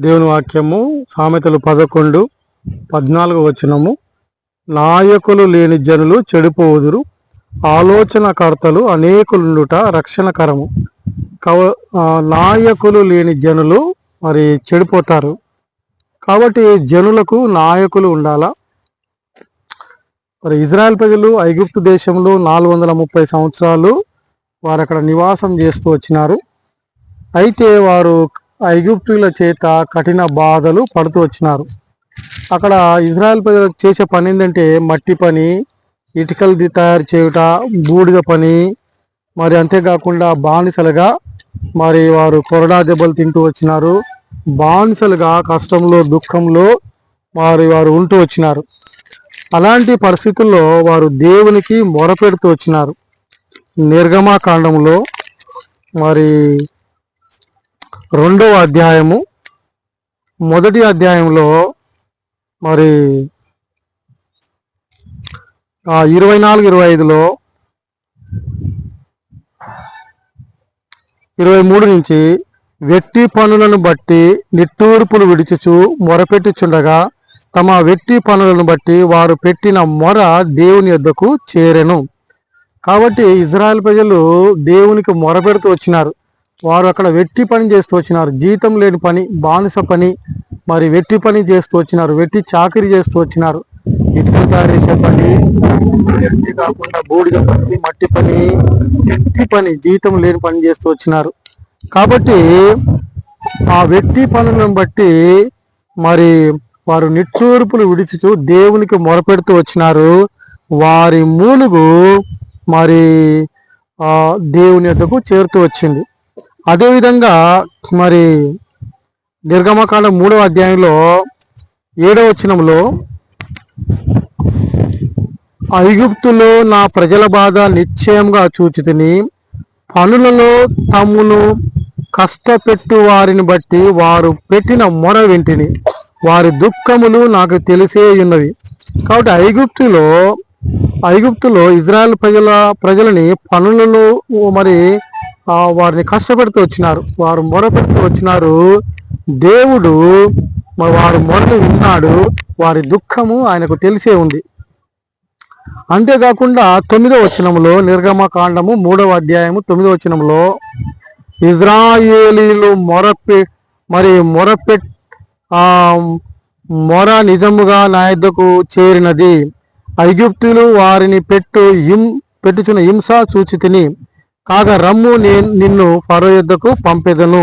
దేవుని వాక్యము సామెతలు పదకొండు పద్నాలుగు వచనము. నాయకులు లేని జనులు చెడిపోవుదురు. ఆలోచనకర్తలు అనేకులుండుట రక్షణకరము. కవ నాయకులు లేని జనులు మరి చెడిపోతారు. కాబట్టి జనులకు నాయకులు ఉండాలా? మరి ఇజ్రాయెల్ ప్రజలు ఐగుప్తు దేశంలో నాలుగు వందల ముప్పై సంవత్సరాలు వారు అక్కడ నివాసం చేస్తూ వచ్చినారు. అయితే వారు ఐగుప్తుల చేత కఠిన బాధలు పడుతూ వచ్చినారు. అక్కడ ఇజ్రాయెల్ ప్రజలు చేసే పని ఏంటంటే మట్టి పని ఇటుకలది తయారు చేయుట బూడిద పని మరి అంతేకాకుండా బానిసలుగా మరి వారు కొరడా దెబ్బలు తింటూ వచ్చినారు. బానిసలుగా కష్టంలో దుఃఖంలో మరి వారు ఉంటూ వచ్చినారు. అలాంటి పరిస్థితుల్లో వారు దేవునికి మొరపెడుతూ వచ్చినారు. నిర్గమాకాండంలో మరి రెండవ అధ్యాయము. మొదటి అధ్యాయంలో మరి ఇరవై నాలుగు ఇరవై ఐదులో ఇరవై మూడు నుంచి వెట్టి పనులను బట్టి నిట్టూర్పులు విడిచుచు మొరపెట్టుచుండగా తమ వెట్టి పనులను బట్టి వారు పెట్టిన మొర దేవుని యొద్దకు చేరెను. కాబట్టి ఇజ్రాయెల్ ప్రజలు దేవునికి మొరపెడుతూ వచ్చినారు. వారు అక్కడ వెట్టి పని చేస్తూ వచ్చినారు. జీతం లేని పని బానిస పని మరి వెట్టి పని చేస్తూ వచ్చినారు. వెట్టి చాకరీ చేస్తూ వచ్చినారు. ఇటుకలు తయారు చేసే పని వెట్టి కాకుండా బూడిద పని మట్టి పని వెట్టి పని జీతం లేని పని చేస్తూ వచ్చినారు. కాబట్టి ఆ వెట్టి పనులను బట్టి మరి వారు నిట్టూర్పులు విడిచుచు దేవునికి మొరపెడుతూ వచ్చినారు. వారి మూలుగు మరి దేవుని యొద్దకు చేరుతూ వచ్చింది. అదేవిధంగా మరి నిర్గమకాండం మూడవ అధ్యాయంలో ఏడవ వచనంలో ఐగుప్తులో నా ప్రజల బాధ నిశ్చయంగా చూచితిని పనులలో తమ్మును కష్టపెట్టు వారిని బట్టి వారు పెట్టిన మొర వెంటిని వారి దుఃఖములు నాకు తెలిసే ఉన్నవి కాబట్టి ఐగుప్తులో ఐగుప్తులో ఇజ్రాయెల్ ప్రజల ప్రజలని పనులలో మరి వారిని కష్టపెడుతూ వచ్చినారు. వారు మొరపెడుతూ వచ్చినారు. దేవుడు వారు మొరలు విన్నాడు. వారి దుఃఖము ఆయనకు తెలిసే ఉంది. అంతేకాకుండా తొమ్మిదో వచనంలో నిర్గమకాండము మూడవ అధ్యాయము తొమ్మిదో వచనంలో ఇజ్రాయేలీలు మొరపె మరి మొరపె మొర నిజముగా నా చేరినది. ఐగుప్తులు వారిని పెట్టు హిం పెట్టుచున్న హింస చూచి తిని కాగా రమ్ము నేను నిన్ను ఫరో యుద్ధకు పంపెదను.